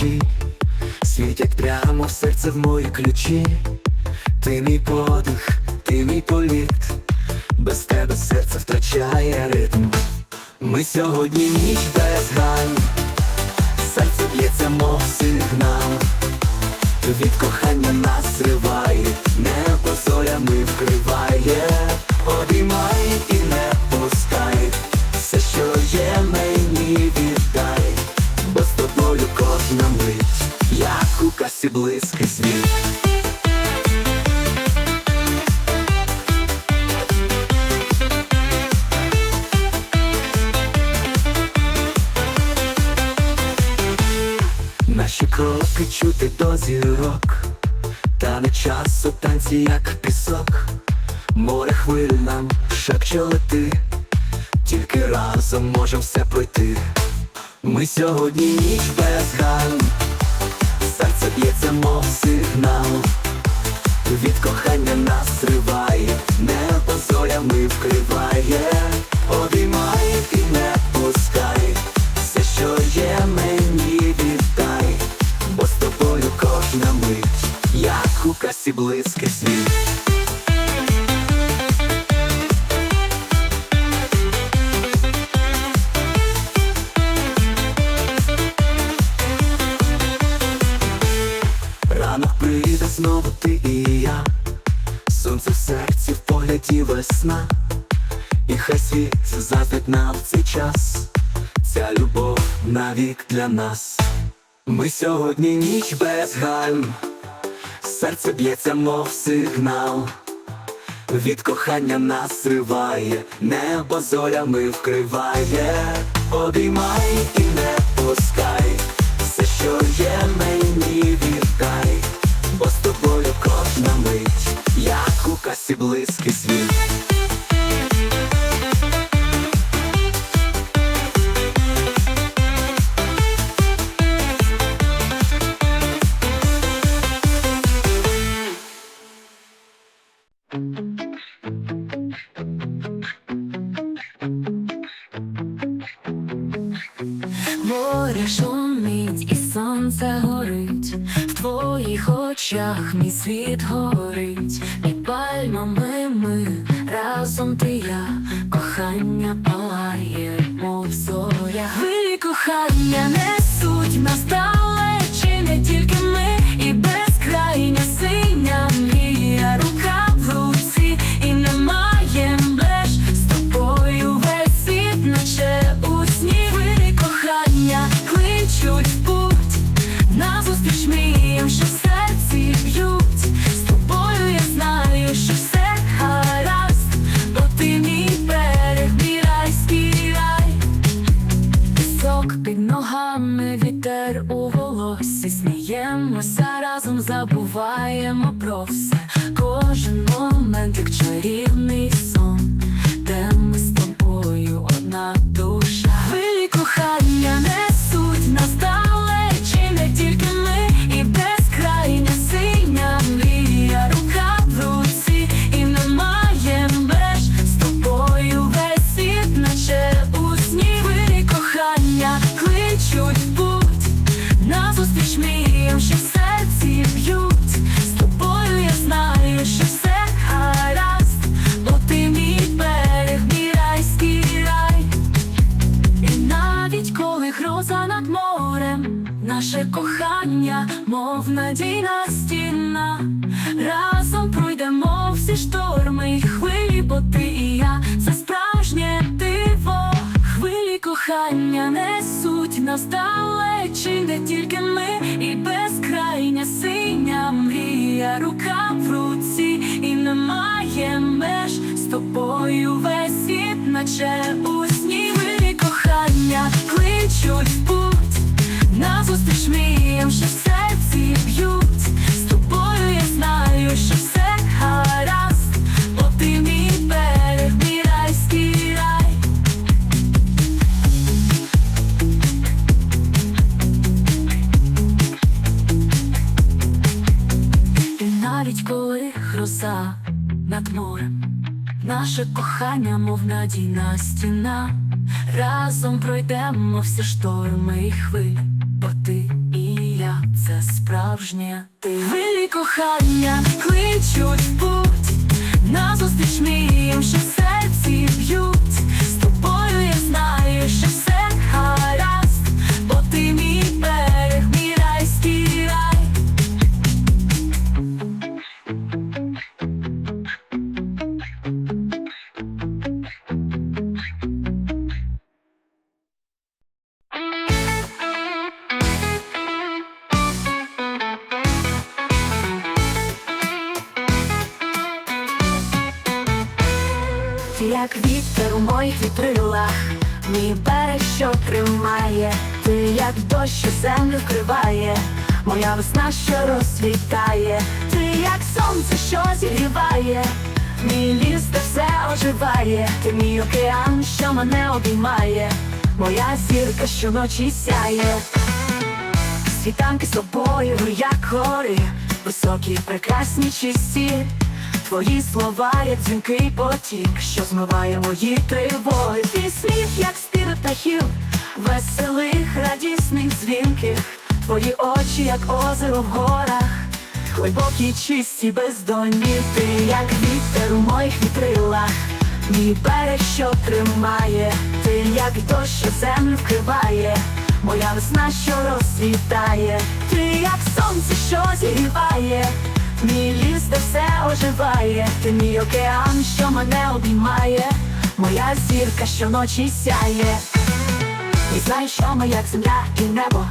вночі, світять прямо в серце в мої ключі. Ти мій подих, ти мій політ, без тебе серце втрачає ритм. Ми сьогодні ніч без грань, серце б'ється, мов сигнал. Від кохання нас зриває, Кроки чути до зірок, та не час у танці, як пісок, море хвиль нам шепче лети, тільки разом можем все пройти. Ми сьогодні ніч без гань, серце б'ється, мов сигнал, від кохання нас зриває, небо зорями вкриває, обіймай і не пускай, все, що є, мені віддай, у касі близький світ. Ранок прийде знову ти і я, сонце в серці, в погляді весна, і хай світ зазвить нам цей час, ця любов навік для нас. Ми сьогодні ніч без гальм, серце б'ється, мов сигнал. Від кохання нас зриває, небо зорями вкриває, обіймай і не пускай, все, що є, мені віддай, бо з тобою кожна мить, як у касі близький світ. Море шумить і сонце горить, в твоїх очах мій світ горить, і пальмами ми разом ти я, кохання палає, мов зоря. Хвилі кохання несуть нас далече, ногами, вітер у волосі, сміємося разом, забуваємо про все. Кожен момент, як чарівний сон, Хвилі несуть нас далече, не тільки ми, і безкрайня синя мрія, рука в руці, і немає меж з тобою. Весь світ, наче у сні. Хвилі кохання кличуть путь, назустріч мріям, що в серці б'ють. Наше кохання, мов надійна стіна, разом пройдемо всі шторми і хвилі, бо ти і я це справжнє. Ти Хвилі кохання кличуть путь. Назустріч мріям, що в серці б'ють. З тобою я знаю, що весна, що розцвітає, ти як сонце, що зігріває, мій ліс, де все оживає, ти мій океан, що мене обіймає, моя зірка, що ночі сяє. Світанки з тобою, як гори, високі, прекрасні, чисті. Твої слова, як дзвінкий потік, що змиває мої тривоги. Твій сміх, як спів птахів, веселих, радісних дзвінких. Твої очі, як озеро в горах, глибокі, чисті, бездонні. Ти, як вітер у моїх вітрилах, мій берег, що тримає, ти, як дощ, що землю вкриває. Моя весна, що розцвітає, ти як сонце, що зігріває, мій ліс, де все оживає, ти мій океан, що мене обіймає, моя зірка, що ночі сяє. І знаєш, що ми, як земля і небо,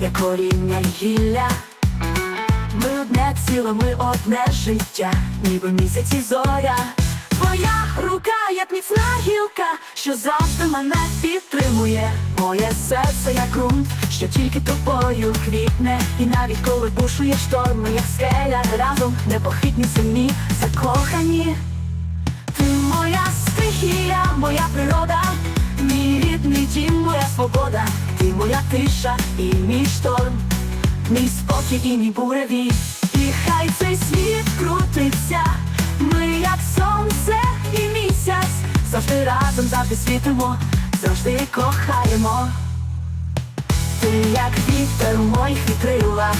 як коріння гілля. Ми одне ціле, ми одне життя, ніби місяць і зоря. Твоя рука, як міцна гілка, що завжди мене підтримує. Моє серце, як ґрунт, що тільки тобою квітне. І навіть коли бушує шторм, як скеля разом непохитні сильні, закохані. Ти моя стихія, моя природа, мій рідний дім, моя свобода, ти моя тиша і мій шторм, мій спокій і мій буревій. І хай цей світ крутиться, ми як сонце і місяць, завжди разом, завжди світимо, завжди кохаємо. Ти як вітер у моїх вітрилах,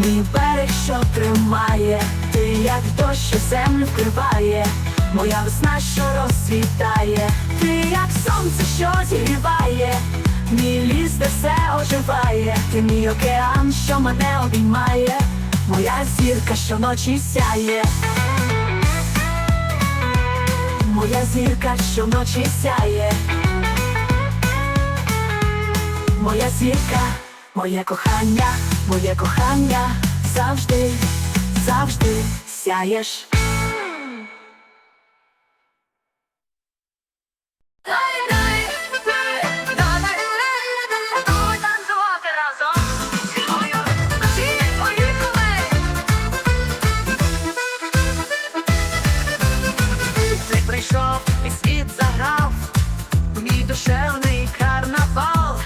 мій берег, що тримає, ти як дощ, що землю вкриває, моя весна, що розцвітає, ти як сонце, що зігріває, мій ліс, де все оживає, ти мій океан, що мене обіймає, моя зірка, що ночі сяє. Моя зірка, що вночі сяє. Моя зірка, моє кохання, моє кохання завжди, завжди сяєш. Прийшов і світ заграв, мій душевний карнавал,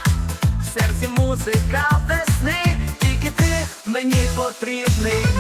в серці музика весни, тільки ти мені потрібний.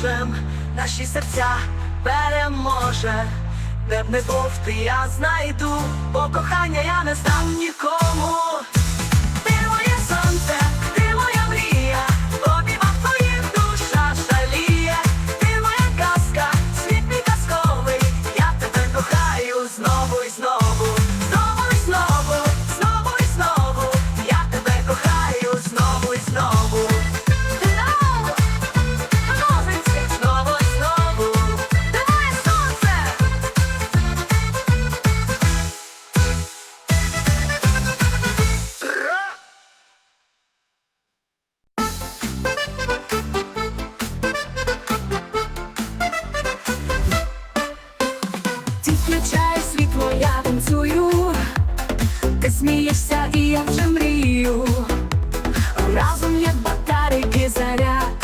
зможем, наші серця переможе, де б не був ти, я знайду, бо кохання я не здам нікому. Тихо я танцюю, ти смієшся і я вже мрію. Разом є батарейки заряд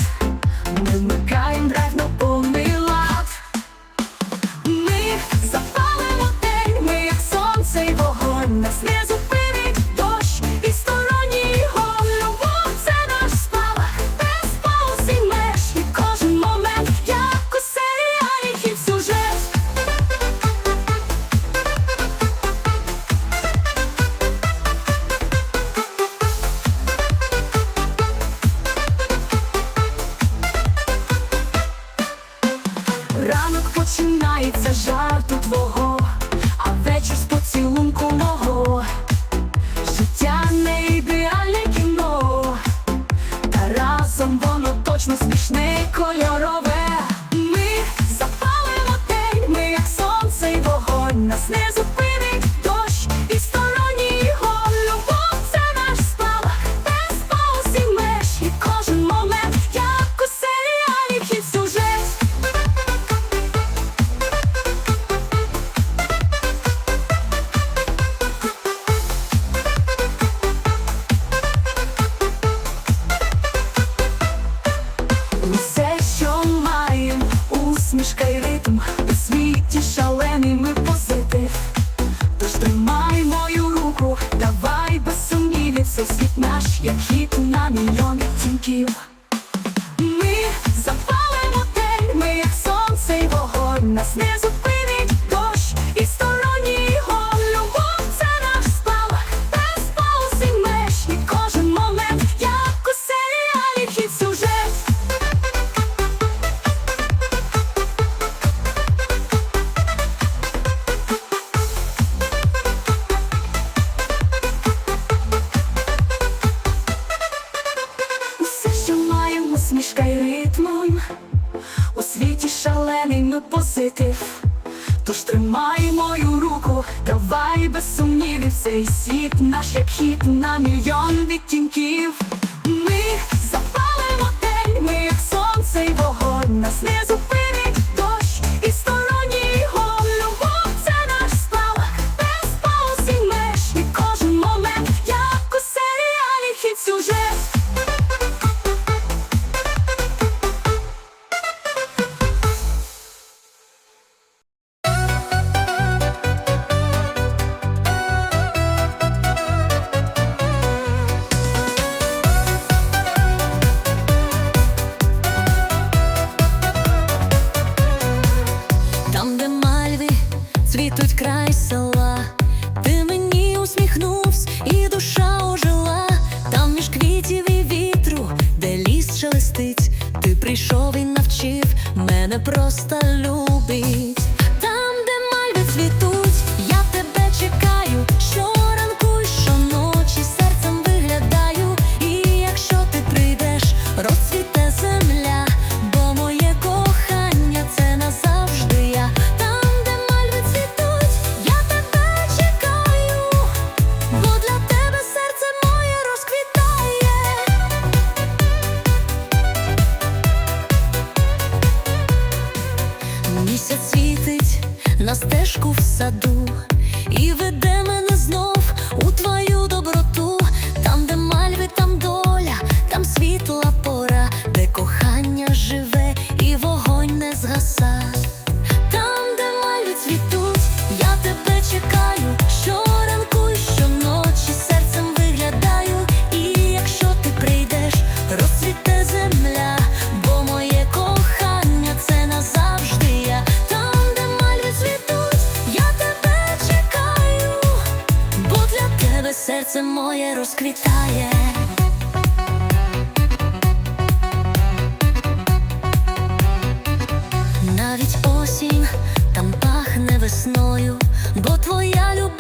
часом воно точно смішне кольорове. тебе серце моє розквітає. Навіть осінь там пахне весною, бо твоя любов.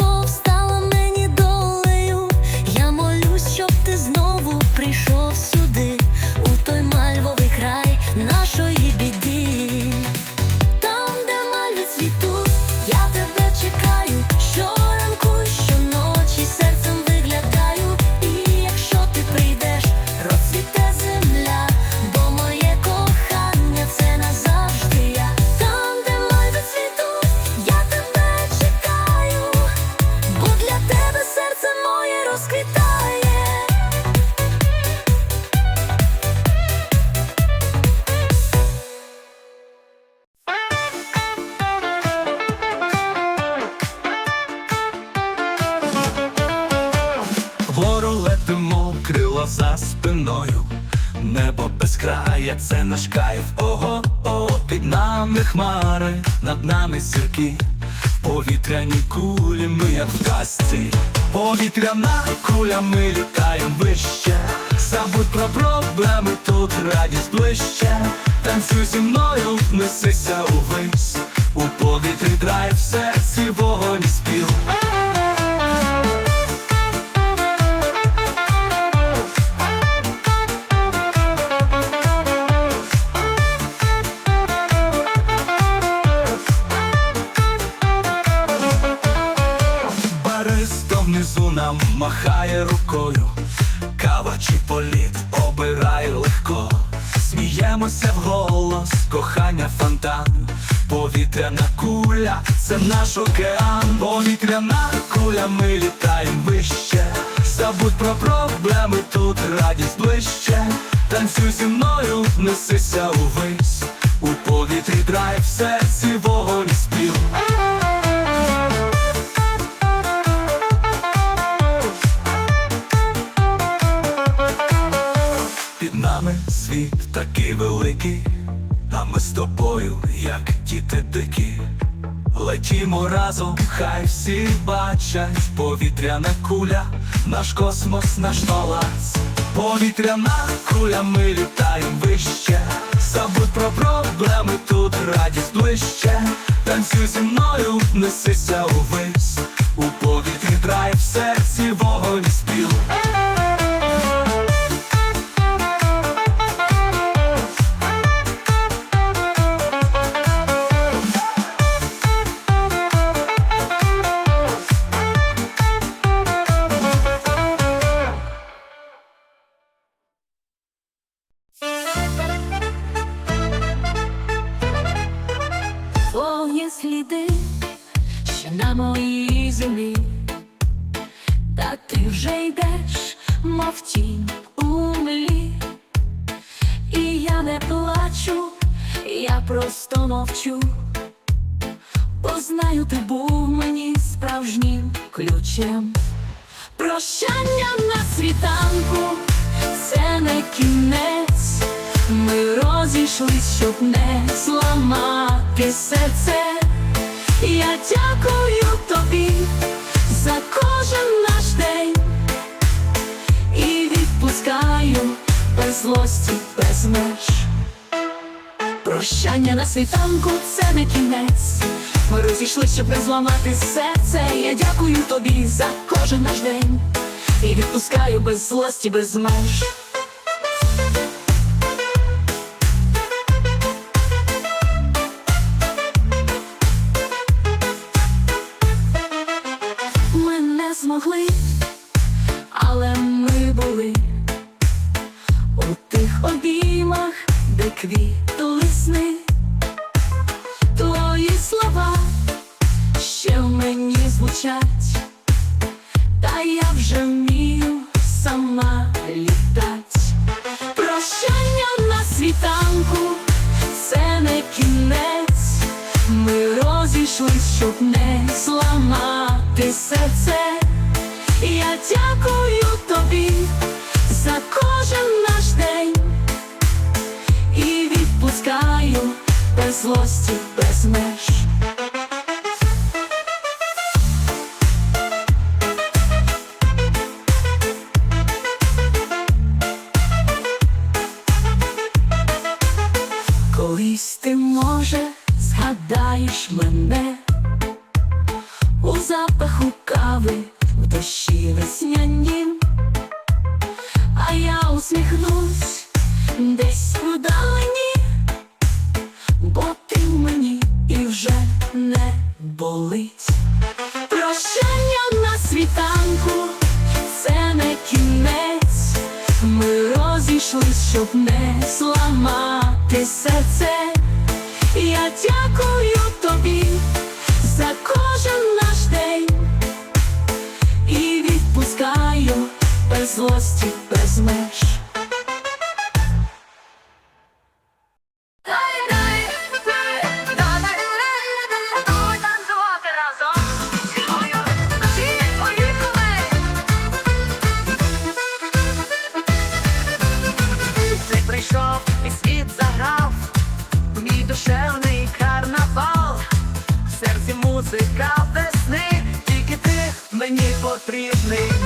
За спиною. Небо без края, це наш кайф. Ого, о, під нами хмари, над нами зірки. Повітряні кулі, ми як в казці. Повітряна куля, ми літаємо вище. Забудь про проблеми, тут радість ближче. Танцюй зі мною, несися увесь. У повітрі драйв, в серці вогонь і спів. Внизу нам махає рукою, кава чи політ обирай легко, сміємося вголос, кохання фонтан, повітряна куля, це наш океан, повітряна куля, ми літаємо вище, забудь про проблеми, тут радість ближче, танцюй зі мною, несися увесь, у повітрі драйв, в серці вогонь ми з тобою, як діти дикі. Летімо разом, хай всі бачать повітряна куля, наш космос, наш палац. Повітряна куля, ми літаємо вище. Забудь про проблеми, тут радість ближче. Танцюй зі мною, несися увесь. У повітрі драйв, в ти був мені справжнім ключем. Прощання на світанку, це не кінець. Ми розійшлись, щоб не зламати серце. Я дякую тобі за кожен наш день і відпускаю без злості, без меж. Прощання на світанку це не кінець. Ми розійшлись, щоб не зламати серце. Я дякую тобі за кожен наш день і відпускаю без злості, без меж. Ми не змогли, але ми були у тих обіймах, де квітли сни. Мені та я вже вмію сама літать. Прощання на світанку, це не кінець. Ми розійшлись, щоб не зламати серце. Я дякую тобі за кожен наш день і відпускаю без злості, без меж. Знаєш мене у запаху кави в дощі. Музика весни, тільки ти мені потрібний.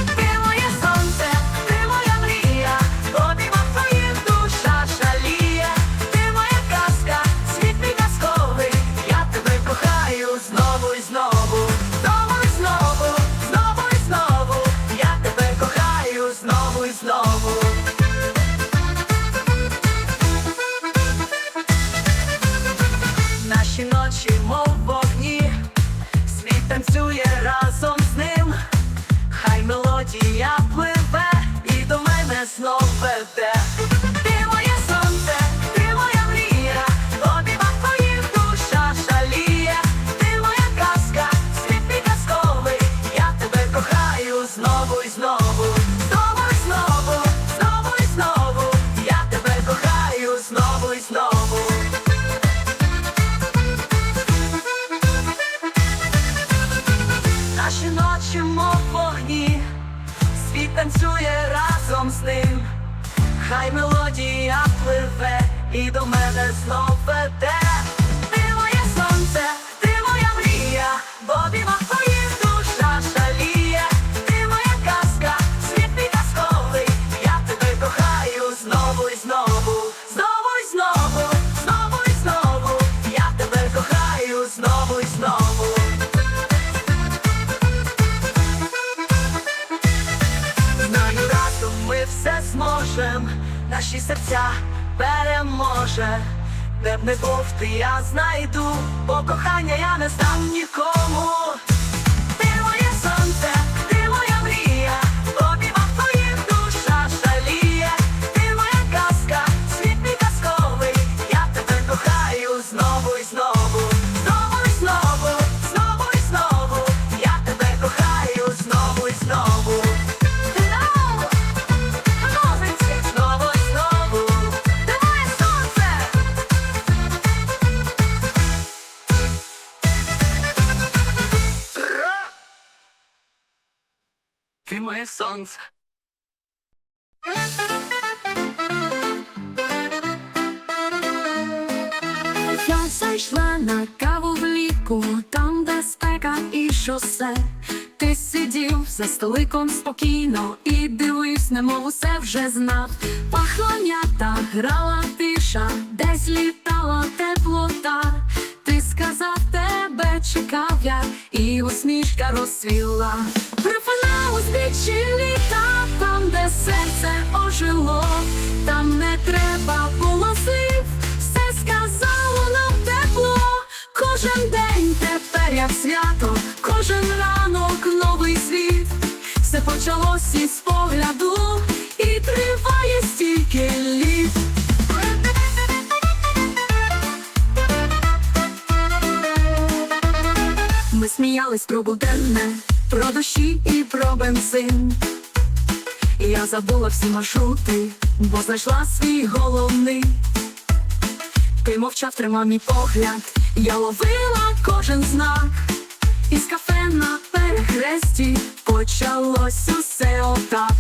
Все наші серця переможе. Де б не був ти, я знайду, бо кохання я не здам нікому. Моє. Я зайшла на каву влітку, там, де спека і шосе. Ти сидів за столиком спокійно і дивився, немов усе вже знав. Пахла м'ята, грала тиша, десь літала теплота. Ти сказав, чекав я, і усмішка розсвіла. Припина узбіччі літа, там, де серце ожило, там не треба було слів, все сказало нам тепло. Кожен день тепер як свято, кожен ранок новий світ. Все почалось із погляду сміялись про буденне, про дощі і про бензин. Я забула всі маршрути, бо знайшла свій головний. Ти мовчав, тримав мій погляд, я ловила кожен знак. Із кафе на перехресті почалось усе отак.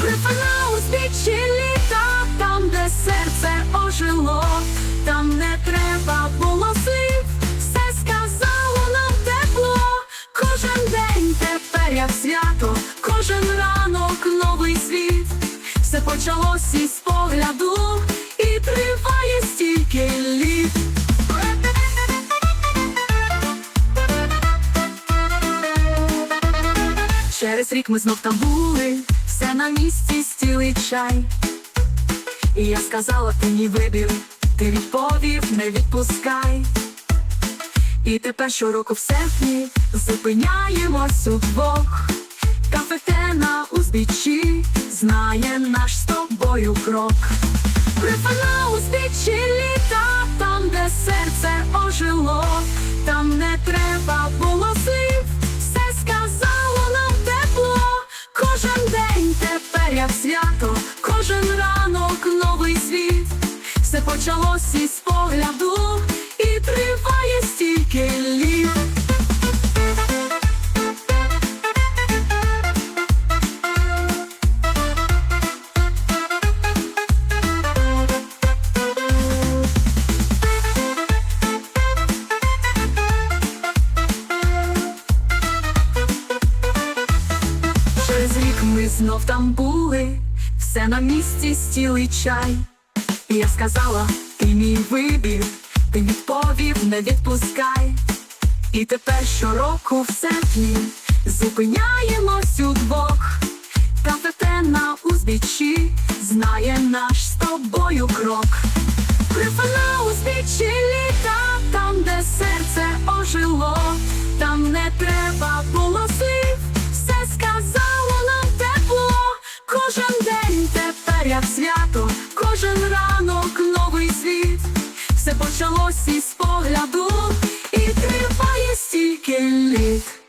Припина узбіччі літа, там, де серце ожило, там не треба було слів, тепер як свято, кожен ранок новий світ. Все почалось із погляду і триває стільки літ. Через рік ми знов там були, все на місці стілий чай. І я сказала, ти мій вибір, ти відповів, не відпускай. І тепер щороку в серпні зупиняємось удвох. Кафе на узбіччі знає наш з тобою крок. Грифа на узбіччі літа, там, де серце ожило, там не треба було слів, все сказало нам тепло. Кожен день тепер як свято, кожен ранок новий світ. Все почалось із погляду знов там були, все на місці, стіл і чай. І я сказала, ти мій вибір, ти відповів, не відпускай. І тепер щороку в серпні зупиняємось удвох. Кафе на узбіччі знає наш з тобою крок. Грифа на узбіччі літа, там, де серце ожило, там не треба було слів, все Кожен день тепер як свято, кожен ранок новий світ, все почалось із погляду і триває стільки літ.